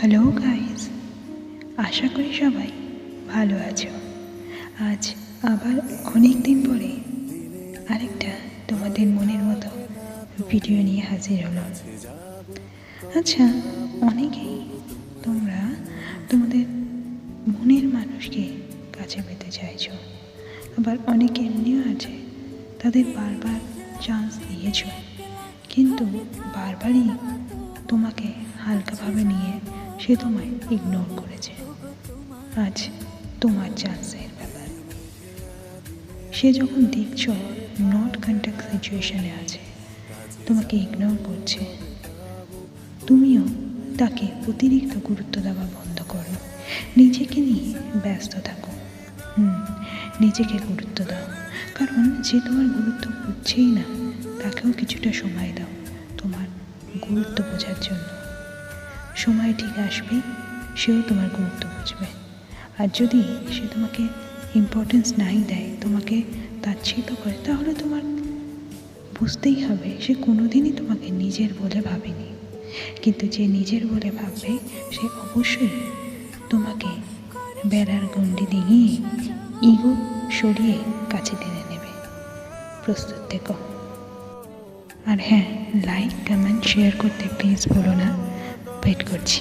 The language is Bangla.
হ্যালো গাইস আশা করি সবাই ভালো আছো। আজ আবার অনেক দিন পরে আরেকটা তোমাদের মনের মতো ভিডিও নিয়ে হাজির হলাম। আচ্ছা অনেকেই তোমরা তোমাদের মনের মানুষকে কাছে পেতে চাইছো। আবার অনেকে এমনিও আছে, তাদের বারবার চান্স দিয়েছ। কিন্তু বারবারই তোমাকে হালকাভাবে নিয়ে সে তোমায় ইগনোর করেছে। আজ তোমার চান্সের ব্যাপার। সে যখন দেখছ নট কন্ট্যাক্ট সিচুয়েশনে আছে, তোমাকে ইগনোর করছে, তুমিও তাকে অতিরিক্ত গুরুত্ব দেওয়া বন্ধ করো। নিজেকে নিয়ে ব্যস্ত থাকো। হুম, নিজেকে গুরুত্ব দাও। কারণ যে তোমার গুরুত্ব বুঝছেই না, তাকেও কিছুটা সময় দাও তোমার গুরুত্ব বোঝার জন্য। সময় ঠিক আসবে, সেও তোমার গুরুত্ব বুঝবে। আর যদি সে তোমাকে ইম্পর্টেন্স নাই দেয়, তোমাকে তাচ্ছিত করে, তাহলে তোমার বুঝতেই হবে, সে কোনোদিনই তোমাকে নিজের বলে ভাবেনি। কিন্তু যে নিজের বলে ভাববে, সে অবশ্যই তোমাকে বেড়ার গণ্ডি দিয়ে ইগো সরিয়ে কাছে টেনে নেবে। প্রস্তুত থেকো। আর হ্যাঁ লাইক কমেন্ট শেয়ার করতে প্লিজ বলো না। ওয়েট করছি।